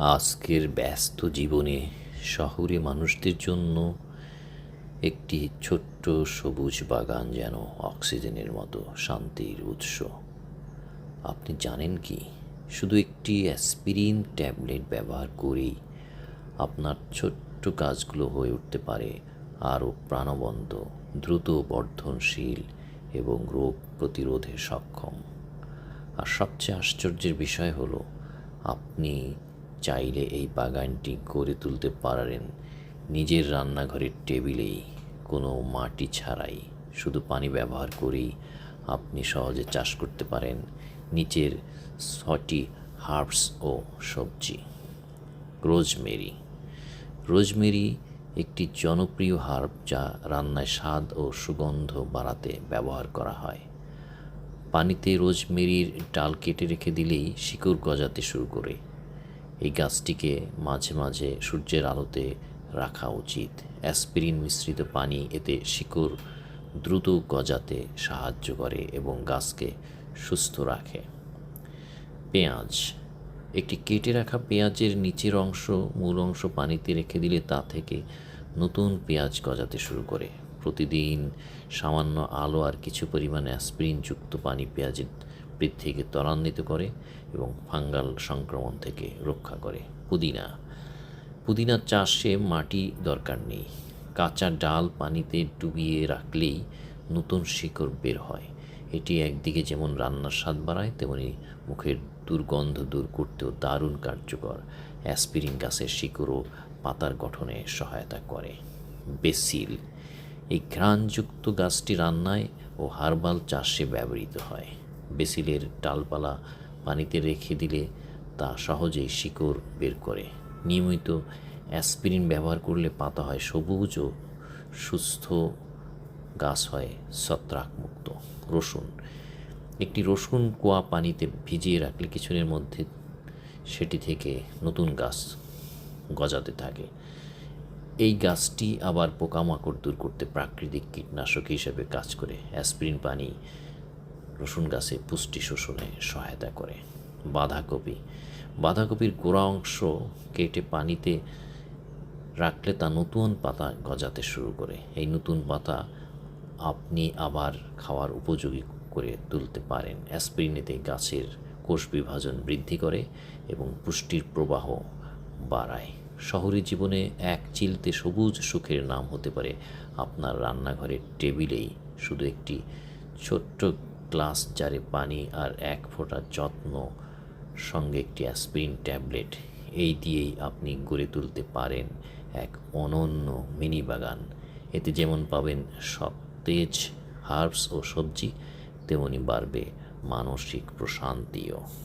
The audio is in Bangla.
আজকের ব্যস্ত জীবনে শহরে মানুষদের জন্য একটি ছোট্ট সবুজ বাগান যেন অক্সিজেনের মতো শান্তির উৎস। আপনি জানেন কি? শুধু একটি অ্যাসপিরিন ট্যাবলেট ব্যবহার করেই আপনার ছোট্ট কাজগুলো হয়ে উঠতে পারে। আরও প্রাণবন্ত, দ্রুত বর্ধনশীল এবং রোগ প্রতিরোধে সক্ষম। আর সবচেয়ে আশ্চর্যের বিষয় হলো, আপনি চাইলে এই বাগানটি গড়ে তুলতে পারেন। নিজের রান্নাঘরের টেবিলেই কোনো মাটি ছাড়াই। শুধু পানি ব্যবহার করেই আপনি সহজে চাষ করতে পারেন। নিচের ছটি হার্বস ও সবজি। রোজমেরি। রোজমেরি একটি জনপ্রিয় হার্ব যা রান্নায় স্বাদ ও সুগন্ধ বাড়াতে ব্যবহার করা হয়। পানিতে রোজমেরির ডাল কেটে রেখে দিলেই শিকড় গজাতে শুরু করে। এই গাছটিকে মাঝে মাঝে সূর্যের আলোতে রাখা উচিত। অ্যাসপিরিন মিশ্রিত পানি এতে শিকড় দ্রুত গজাতে সাহায্য করে এবং গাছকে সুস্থ রাখে। পেঁয়াজ। একটি কেটে রাখা পেঁয়াজের নিচের অংশ, মূল অংশ পানিতে রেখে দিলে তা থেকে নতুন পেঁয়াজ গজাতে শুরু করে। প্রতিদিন সামান্য আলো আর কিছু পরিমাণে অ্যাসপিরিনযুক্ত পানি পেঁয়াজের বৃদ্ধিকে ত্বরান্বিত করে এবং ফাঙ্গাল সংক্রমণ থেকে রক্ষা করে। পুদিনা। পুদিনা চাষে মাটি দরকার নেই। কাঁচা ডাল পানিতে ডুবিয়ে রাখলেই নতুন শিকড় বের হয়। এটি একদিকে যেমন রান্নার স্বাদ বাড়ায়, তেমনি মুখের দুর্গন্ধ দূর করতেও দারুণ কার্যকর। অ্যাসপিরিন গাছের শিকড় ও পাতার গঠনে সহায়তা করে। বেসিল। এই ঘ্রাণযুক্ত গাছটি রান্নায় ও হার্বাল চাষে ব্যবহৃত হয়। বেসিলের ডালপালা পানিতে রেখে দিলে তা সহজেই শিকড় বের করে। নিয়মিত অ্যাসপিরিন ব্যবহার করলে পাতা হয় সবুজ ও সুস্থ, গাছ হয় ছত্রাকমুক্ত। রসুন। একটি রসুন কোয়া পানিতে ভিজিয়ে রাখলে কিছুদিনের মধ্যে সেটি থেকে নতুন গাছ গজাতে থাকে। এই গাছটি আবার পোকামাকড় দূর করতে প্রাকৃতিক কীটনাশক হিসেবে কাজ করে। অ্যাসপিরিন পানি রসুন গাছে পুষ্টি শোষণে সহায়তা করে। বাঁধাকপি। বাঁধাকপির গোড়া অংশ কেটে পানিতে রাখলে তা নতুন পাতা গজাতে শুরু করে। এই নতুন পাতা আপনি আবার খাওয়ার উপযোগী করে তুলতে পারেন। অ্যাসপিরিনেতে গাছের কোষ বিভাজন বৃদ্ধি করে এবং পুষ্টির প্রবাহ বাড়ায়। শহরের জীবনে এক চিলতে সবুজ সুখের নাম হতে পারে। আপনার রান্নাঘরের টেবিলেই শুধু একটি ছোট্ট গ্লাস জারে পানি আর এক ফোঁটা যত্ন সঙ্গে একটি অ্যাসপিরিন ট্যাবলেট। এই দিয়েই আপনি গড়ে তুলতে পারেন এক অনন্য মিনি বাগান। এতে যেমন পাবেন সতেজ হার্বস ও সবজি, তেমনি বাড়বে মানসিক প্রশান্তিও।